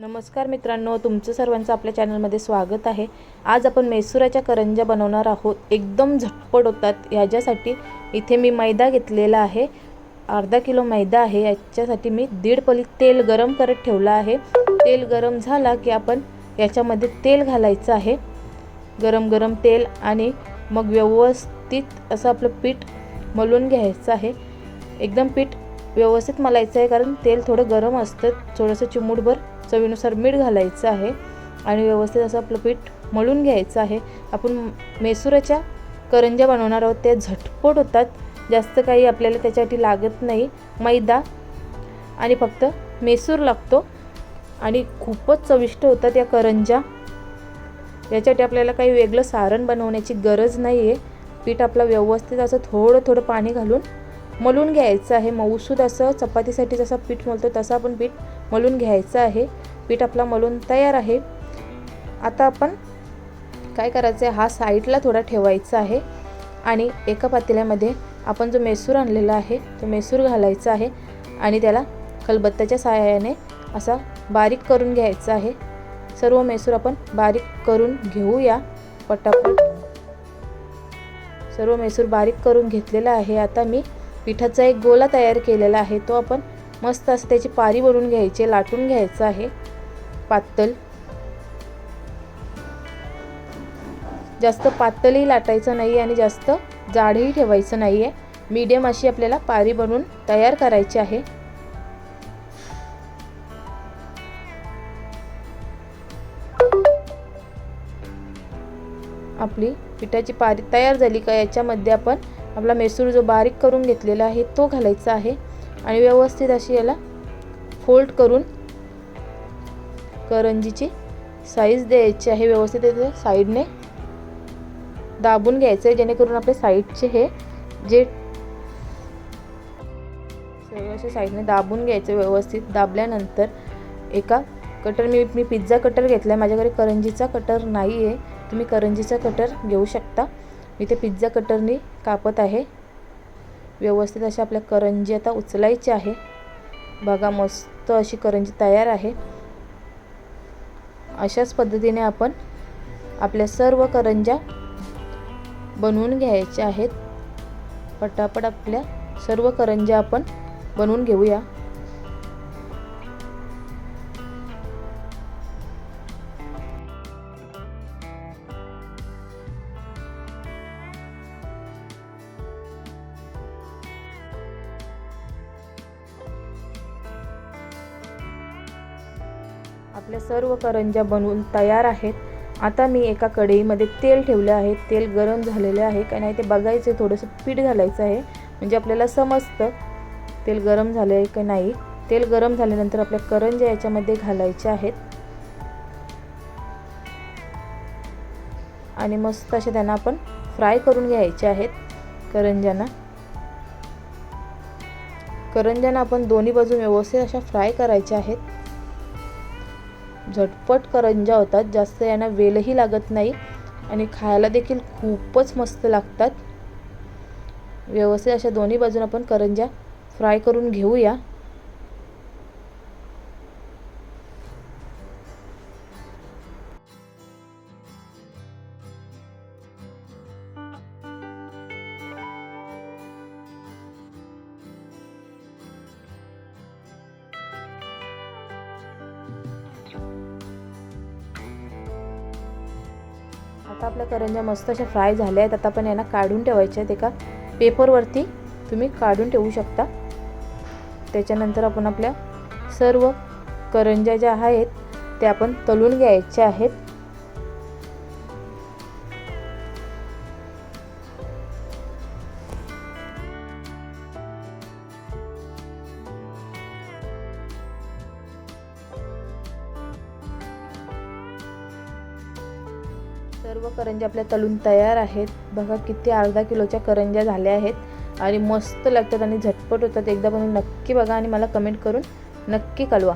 नमस्कार मित्रांनो तुमचं सर्वांचं आपल्या चॅनलमध्ये स्वागत आहे. आज आपण मैसुराच्या करंज्या बनवणार आहोत. एकदम झटपट होतात. ह्याच्यासाठी इथे मी मैदा घेतलेला आहे. अर्धा किलो मैदा आहे. याच्यासाठी मी दीड पली तेल गरम करत ठेवलं आहे. तेल गरम झाला की आपण याच्यामध्ये तेल घालायचं आहे. गरम गरम तेल आणि मग व्यवस्थित असं आपलं पीठ मलून घ्यायचं आहे. एकदम पीठ व्यवस्थित मलायचं आहे कारण तेल थोडं गरम असतं. थोडंसं चिमूटभर चवीनुसार मीठ घालायचं आहे आणि व्यवस्थित असं आपलं पीठ मळून घ्यायचं आहे. आपण मेसुराच्या करंज्या बनवणार आहोत त्या झटपट होतात. जास्त काही आपल्याला त्याच्यासाठी लागत नाही. मैदा आणि फक्त मेसूर लागतो आणि खूपच चविष्ट होतात या करंज्या. याच्यासाठी आपल्याला काही वेगळं सारण बनवण्याची गरज नाही आहे पीठ आपलं व्यवस्थित असं थोडं थोडं पाणी घालून मलून घ्यायचं आहे. मऊसूद असं चपातीसाठी जसं पीठ मलतो तसं आपण पीठ मलून घ्यायचं आहे. पीठ आपला मलून तयार आहे. आता आपण काय करायचं आहे? हा साईडला थोडा ठेवायचा आहे. आणि एका पातेल्यामध्ये आपण जो मेसूर आणलेला आहे तो मेसूर घालायचा आहे. आणि त्याला कलबत्त्याच्या सहाय्याने असा बारीक करून घ्यायचा आहे. सर्व मेसूर आपण बारीक करून घेऊया. पटापट. सर्व मेसूर बारीक करून घेतलेला आहे. आता मी पिठाचा एक गोला तयार केलेला आहे. तो आपण मस्त असं त्याची पारी बनवून घ्यायची लाटून घ्यायचं आहे. पातळ. जास्त पातळही लाटायचं नाही आणि जास्त जाडही ठेवायचं नाही आहे मीडियम अशी आपल्याला पारी बनवून तयार करायची आहे. आपली पिठाची पारी तयार झाली का याच्यामध्ये आपण आपला मेसूर जो बारीक करून घेतलेला आहे तो घालायचा आहे. आणि व्यवस्थित अशी याला फोल्ड करून करंजीची साईज द्यायची आहे. व्यवस्थित त्याच्या साईडने दाबून घ्यायचं आहे जेणेकरून आपले साईडचे हे जे असे साईडने दाबून घ्यायचं व्यवस्थित दाबल्यानंतर एका कटर मी मी पिझ्झा कटर घेतला आहे माझ्याकडे करंजीचा कटर नाही आहे तुम्ही करंजीचा कटर घेऊ शकता. मी ते पिझ्झा कटरनी कापत आहे. व्यवस्थित अशा आपल्या करंजी आता उचलायची आहे. बघा मस्त अशी करंजी तयार आहे. अशाच पद्धतीने आपण आपल्या सर्व करंज्या बनवून घ्यायच्या आहेत. पटापट आपल्या सर्व करंज्या आपण बनवून घेऊया. आपल्या सर्व करंज्या बनवून तयार आहेत. आता मी एका कढईमध्ये तेल ठेवले आहे. तेल गरम झालेले आहे. का नाही ते बघायचं थोडंसं पीठ घालायचं आहे. म्हणजे आपल्याला समजतं तेल गरम झालं आहे का नाही. तेल गरम झाल्यानंतर आपल्या करंज्या याच्यामध्ये घालायच्या आहेत. आणि मस्त अशा त्यांना आपण फ्राय करून घ्यायचे आहेत करंज्यांना. करंज्यांना आपण दोन्ही बाजू व्यवस्थित अशा फ्राय करायच्या आहेत. झटपट करंजा होतात. जास्त यांना वेलही लागत नाही आणि खायला देखील खूपच मस्त लागतात. व्यवस्थित अशा दोन्ही बाजून आपण करंजा फ्राय करून घेऊया. आता आपल्या करंज्या मस्त अशा फ्राय झाल्या आहेत. आता आपण यांना काढून ठेवायच्या आहेत एका पेपरवरती तुम्ही काढून ठेवू शकता. त्याच्यानंतर आपण आपल्या सर्व करंज्या ज्या आहेत त्या आपण तळून घ्यायच्या आहेत. सर्व करंज्या आपल्या तलून तयार आहेत. बघा किती अर्धा किलोच्या करंज्या झाल्या आहेत. आणि मस्त लागतात आणि झटपट होतात. एकदा बनवून नक्की बघा आणि मला कमेंट करून नक्की कळवा.